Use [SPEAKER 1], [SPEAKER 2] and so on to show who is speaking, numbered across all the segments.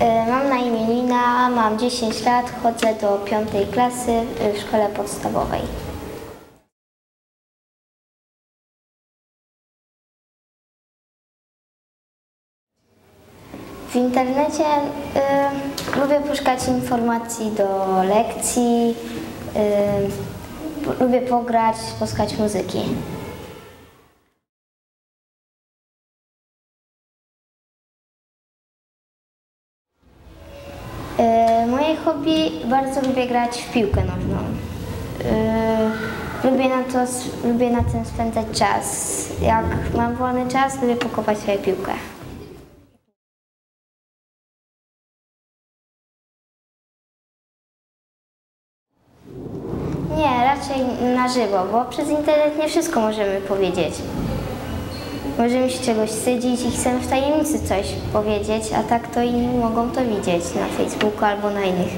[SPEAKER 1] Anna, mam 10 lat, chodzę do 5 klasy w szkole podstawowej. W internecie y, lubię poszukać informacji do lekcji, y, lubię pograć, posłuchać muzyki. Moje hobby, bardzo lubię grać w piłkę nożną. Y, lubię, na to, lubię na tym spędzać czas. Jak mam wolny czas, lubię pokopać sobie piłkę. Nie, raczej na żywo, bo przez internet nie wszystko możemy powiedzieć. Możemy się czegoś wstydzić i chcemy w tajemnicy coś powiedzieć, a tak to inni mogą to widzieć na Facebooku albo na innych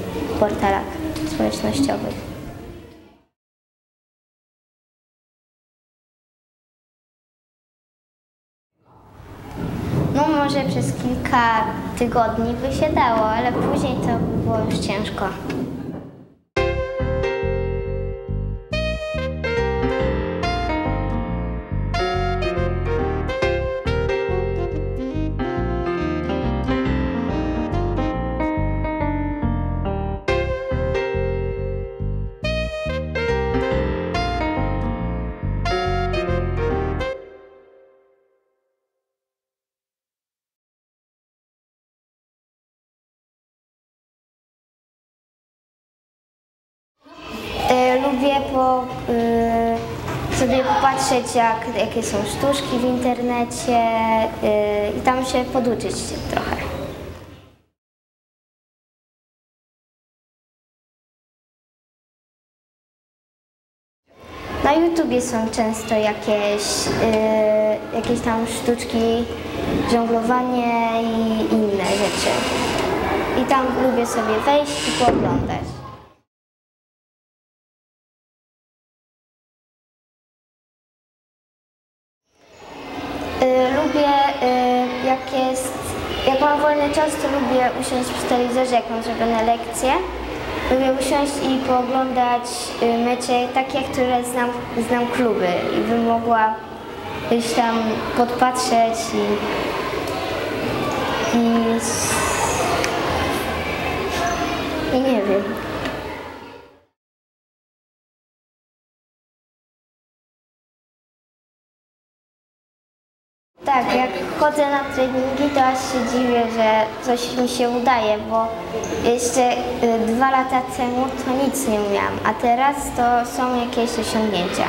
[SPEAKER 1] portalach społecznościowych. No może przez kilka tygodni by się dało, ale później to by było już ciężko. Lubię po, y, sobie popatrzeć, jak, jakie są sztuczki w internecie y, i tam się poduczyć trochę. Na YouTubie są często jakieś, y, jakieś tam sztuczki, żonglowanie i inne rzeczy. I tam lubię sobie wejść i pooglądać. Lubię, y, jak jest, jak mam wolny czas, to lubię usiąść przy telewizorze, jak mam zrobione lekcje. Lubię usiąść i pooglądać y, mecze takie, które znam, znam kluby i bym mogła gdzieś tam podpatrzeć i, i, i nie wiem. Tak, jak chodzę na treningi, to aż się dziwię, że coś mi się udaje, bo jeszcze y, dwa lata temu to nic nie umiałam, a teraz to są jakieś osiągnięcia.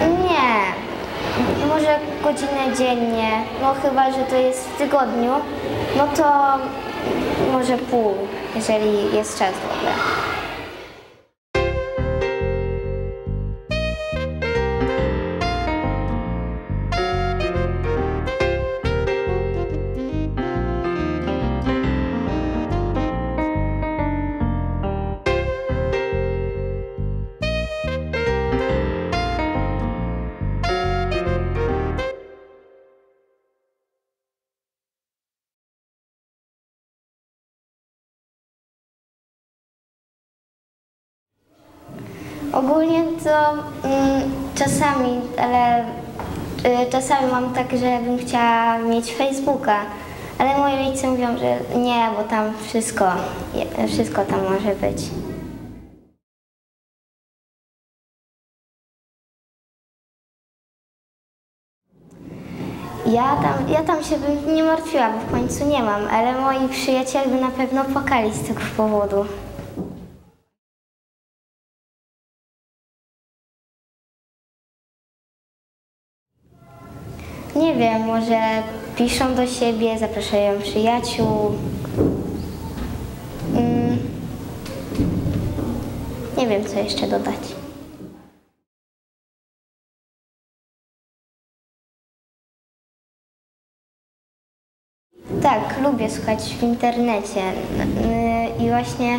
[SPEAKER 1] Nie, może godzinę dziennie, no chyba, że to jest w tygodniu, no to może pół, jeżeli jest czas w ogóle. Ogólnie to mm, czasami, ale y, czasami mam tak, że bym chciała mieć Facebooka, ale moi rodzice mówią, że nie, bo tam wszystko, wszystko tam może być. Ja tam, ja tam się bym nie martwiła, bo w końcu nie mam, ale moi przyjaciele by na pewno płakali z tego powodu. Nie wiem, może piszą do siebie, zapraszają przyjaciół. Mm. Nie wiem, co jeszcze dodać. Tak, lubię słuchać w internecie. I właśnie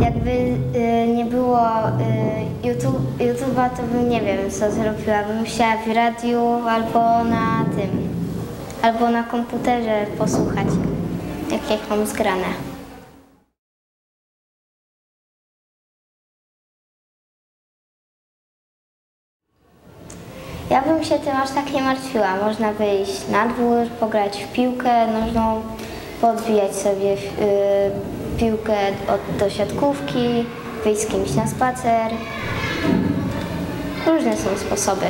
[SPEAKER 1] jakby y, nie było y, YouTube, YouTube'a, to bym nie wiem, co zrobiła. Bym chciała w radiu albo na tym, albo na komputerze posłuchać, jak, jak mam zgrane. Ja bym się tym aż tak nie martwiła. Można wyjść na dwór, pograć w piłkę nożną, podbijać sobie y, piłkę od, do siatkówki, wyjść z kimś na spacer. Różne są sposoby.